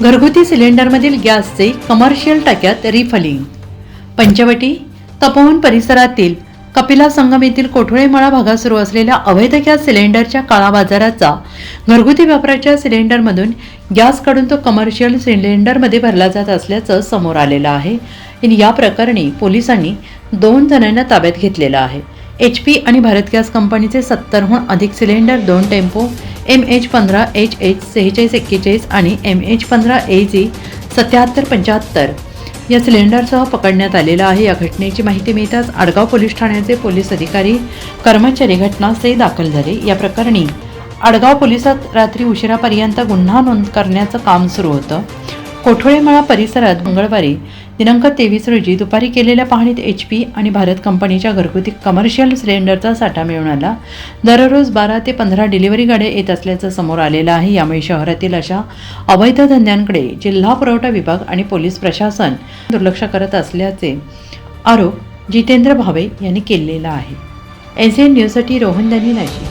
घरगुती सिलेंडरमधील गॅसचे कमर्शियल टाक्यात रिफलिंग. पंचवटी तपोवन परिसरातील कपिला संगम येथील कोठुळेमळा भागात सुरू असलेल्या अवैध गॅस सिलेंडरच्या काळा बाजाराचा घरगुती वापराच्या सिलेंडरमधून गॅस काढून तो कमर्शियल सिलेंडरमध्ये भरला जात असल्याचं समोर आलेलं आहे. आणि या प्रकरणी पोलिसांनी दोन जणांना ताब्यात घेतलेलं आहे. एच पी आणि भारत गॅस कंपनीचे सत्तरहून अधिक सिलेंडर दोन टेम्पो एम एच पंधरा एच एच सेहेचाळीस एक्केचाळीस आणि एम एच पंधरा ए जी सत्याहत्तर पंच्याहत्तर या सिलेंडरसह पकडण्यात आलेला आहे. या घटनेची माहिती मिळताच आडगाव पोलीस ठाण्याचे पोलीस अधिकारी कर्मचारी घटनास्थळी दाखल झाले. या प्रकरणी आडगाव पोलिसात रात्री उशिरापर्यंत गुन्हा नोंद करण्याचं काम सुरू होतं. कोठोळेमळा परिसरात मंगळवारी दिनांक तेवीस रोजी दुपारी केलेल्या पाहणीत एच पी आणि भारत कंपनीच्या घरगुती कमर्शियल सिलेंडरचा साठा मिळून आला. दररोज बारा ते पंधरा डिलिव्हरी गाड्या येत असल्याचं समोर आलेलं आहे. यामुळे शहरातील अशा अवैध धंद्यांकडे जिल्हा पुरवठा विभाग आणि पोलीस प्रशासन दुर्लक्ष करत असल्याचे आरोप जितेंद्र भावे यांनी केलेला आहे. एन सी एन न्यूजसाठी रोहन दानी नाशिक